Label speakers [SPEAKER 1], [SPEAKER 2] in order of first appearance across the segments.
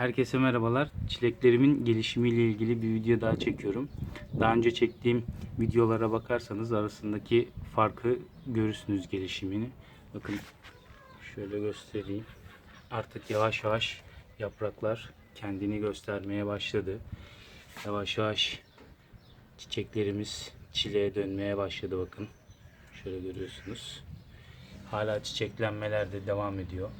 [SPEAKER 1] Herkese merhabalar. Çileklerimin gelişimiyle ilgili bir video daha çekiyorum. Daha önce çektiğim videolara bakarsanız arasındaki farkı görürsünüz gelişimini. Bakın şöyle göstereyim. Artık yavaş yavaş yapraklar kendini göstermeye başladı. Yavaş yavaş çiçeklerimiz çileğe dönmeye başladı bakın. Şöyle görüyorsunuz. Hala çiçeklenmeler de devam ediyor.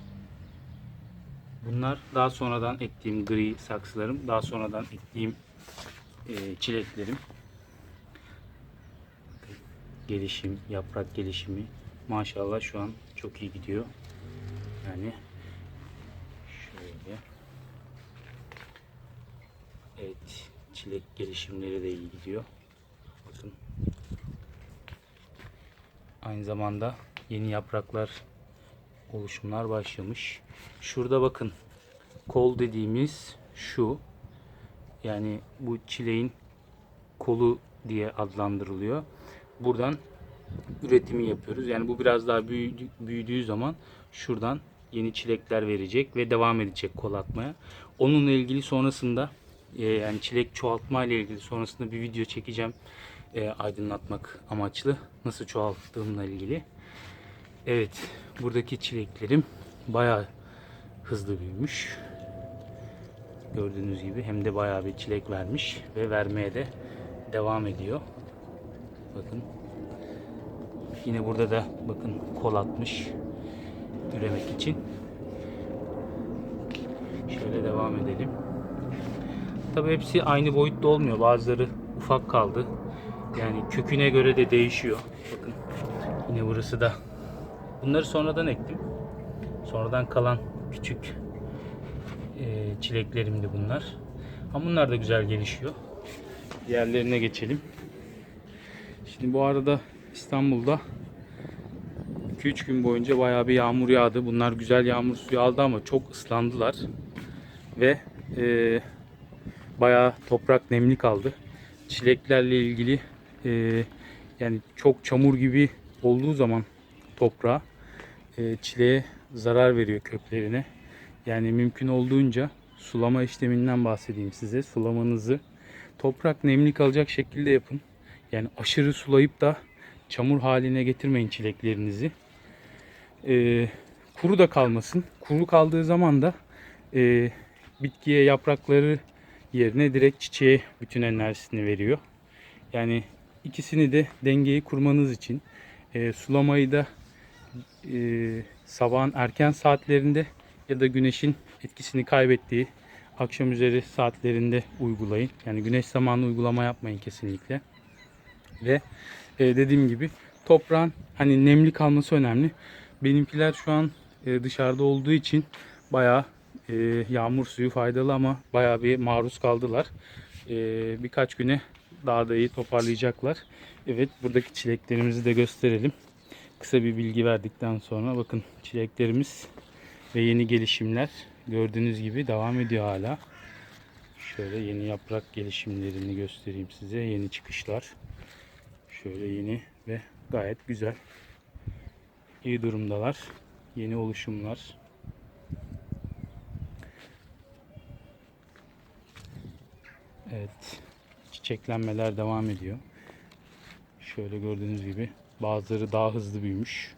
[SPEAKER 1] Bunlar daha sonradan ektiğim gri saksılarım. Daha sonradan ektiğim e, çileklerim. Gelişim, yaprak gelişimi maşallah şu an çok iyi gidiyor. Yani şöyle. Evet, çilek gelişimleri de iyi gidiyor. Bakın. Aynı zamanda yeni yapraklar oluşumlar başlamış. Şurada bakın kol dediğimiz şu. Yani bu çileğin kolu diye adlandırılıyor. Buradan üretimi yapıyoruz. Yani bu biraz daha büyüdü, büyüdüğü zaman şuradan yeni çilekler verecek ve devam edecek kol atmaya. Onunla ilgili sonrasında e, yani çilek çoğaltma ile ilgili sonrasında bir video çekeceğim e, aydınlatmak amaçlı nasıl çoğalttığımla ilgili. Evet, buradaki çileklerim bayağı hızlı büyümüş. Gördüğünüz gibi hem de bayağı bir çilek vermiş ve vermeye de devam ediyor. Bakın. Yine burada da bakın kol atmış üremek için. Şöyle devam edelim. Tabii hepsi aynı boyutta olmuyor. Bazıları ufak kaldı. Yani köküne göre de değişiyor. Bakın yine burası da Bunları sonradan ektim. Sonradan kalan küçük e, çileklerimdi bunlar. Ama bunlar da güzel gelişiyor. Diğerlerine geçelim. Şimdi bu arada İstanbul'da 2-3 gün boyunca bayağı bir yağmur yağdı. Bunlar güzel yağmur suyu aldı ama çok ıslandılar. Ve e, bayağı toprak nemli kaldı. Çileklerle ilgili e, yani çok çamur gibi olduğu zaman toprağa çileğe zarar veriyor köklerine. Yani mümkün olduğunca sulama işleminden bahsedeyim size. Sulamanızı toprak nemli kalacak şekilde yapın. Yani aşırı sulayıp da çamur haline getirmeyin çileklerinizi. E, kuru da kalmasın. Kuru kaldığı zaman da e, bitkiye yaprakları yerine direkt çiçeğe bütün enerjisini veriyor. Yani ikisini de dengeyi kurmanız için e, sulamayı da e, sabahın erken saatlerinde ya da güneşin etkisini kaybettiği akşam üzeri saatlerinde uygulayın. Yani güneş zamanı uygulama yapmayın kesinlikle. Ve e, dediğim gibi toprağın hani nemli kalması önemli. Benimkiler şu an e, dışarıda olduğu için bayağı e, yağmur suyu faydalı ama bayağı bir maruz kaldılar. E, birkaç güne daha da iyi toparlayacaklar. Evet buradaki çileklerimizi de gösterelim kısa bir bilgi verdikten sonra bakın çileklerimiz ve yeni gelişimler gördüğünüz gibi devam ediyor hala. Şöyle yeni yaprak gelişimlerini göstereyim size. Yeni çıkışlar. Şöyle yeni ve gayet güzel. İyi durumdalar. Yeni oluşumlar. Evet. Çiçeklenmeler devam ediyor. Şöyle gördüğünüz gibi Bazıları daha hızlı büyümüş.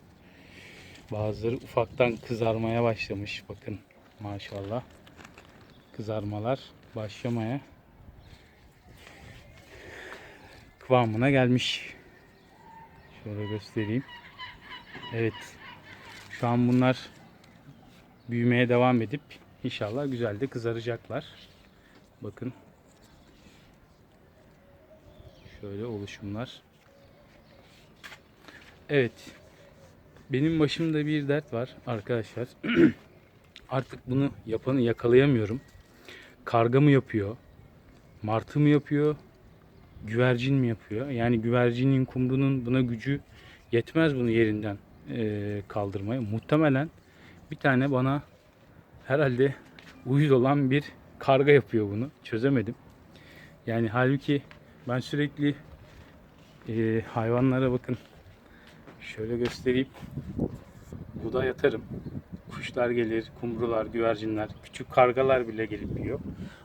[SPEAKER 1] Bazıları ufaktan kızarmaya başlamış. Bakın maşallah. Kızarmalar başlamaya kıvamına gelmiş. Şöyle göstereyim. Evet. Şu an bunlar büyümeye devam edip inşallah güzel de kızaracaklar. Bakın. Şöyle oluşumlar. Evet. Benim başımda bir dert var arkadaşlar. Artık bunu yapanı yakalayamıyorum. Karga mı yapıyor? Martı mı yapıyor? Güvercin mi yapıyor? Yani güvercinin kumrunun buna gücü yetmez bunu yerinden e, kaldırmaya. Muhtemelen bir tane bana herhalde uyuz olan bir karga yapıyor bunu. Çözemedim. Yani halbuki ben sürekli e, hayvanlara bakın Şöyle göstereyim. Buğday atarım. kuşlar gelir, kumrular, güvercinler, küçük kargalar bile gelip yiyor.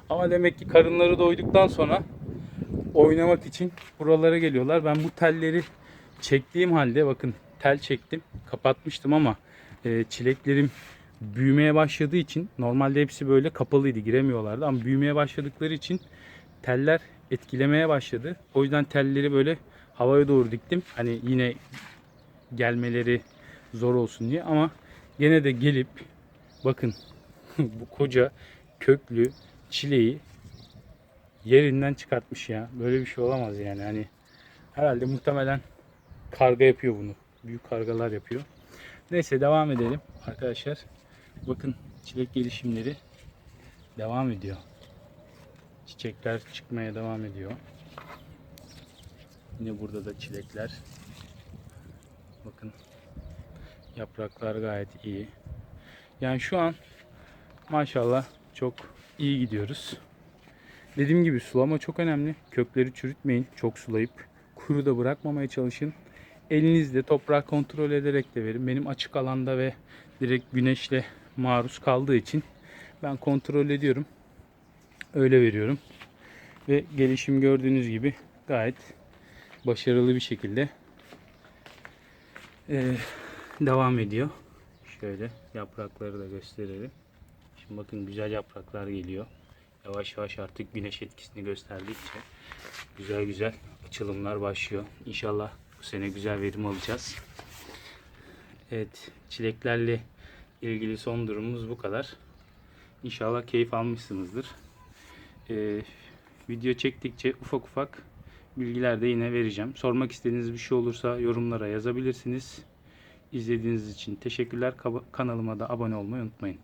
[SPEAKER 1] Ama demek ki karınları doyduktan sonra oynamak için buralara geliyorlar. Ben bu telleri çektiğim halde bakın tel çektim, kapatmıştım ama e, çileklerim büyümeye başladığı için normalde hepsi böyle kapalıydı, giremiyorlardı ama büyümeye başladıkları için teller etkilemeye başladı. O yüzden telleri böyle havaya doğru diktim. Hani yine gelmeleri zor olsun diye ama gene de gelip bakın bu koca köklü çileği yerinden çıkartmış ya. Böyle bir şey olamaz yani. Hani herhalde muhtemelen karga yapıyor bunu. Büyük kargalar yapıyor. Neyse devam edelim arkadaşlar. Bakın çilek gelişimleri devam ediyor. Çiçekler çıkmaya devam ediyor. Yine burada da çilekler. Bakın yapraklar gayet iyi. Yani şu an maşallah çok iyi gidiyoruz. Dediğim gibi sulama çok önemli. Kökleri çürütmeyin. Çok sulayıp kuru da bırakmamaya çalışın. Elinizle toprağı kontrol ederek de verin. Benim açık alanda ve direkt güneşle maruz kaldığı için ben kontrol ediyorum. Öyle veriyorum. Ve gelişim gördüğünüz gibi gayet başarılı bir şekilde eee, devam ediyor. Şöyle yaprakları da gösterelim. Şimdi bakın güzel yapraklar geliyor. Yavaş yavaş artık güneş etkisini gösterdikçe güzel güzel açılımlar başlıyor. İnşallah bu sene güzel verim alacağız. Evet, çileklerle ilgili son durumumuz bu kadar. İnşallah keyif almışsınızdır. Ee, video çektikçe ufak ufak bilgiler de yine vereceğim. Sormak istediğiniz bir şey olursa yorumlara yazabilirsiniz. İzlediğiniz için teşekkürler. Kanalıma da abone olmayı unutmayın.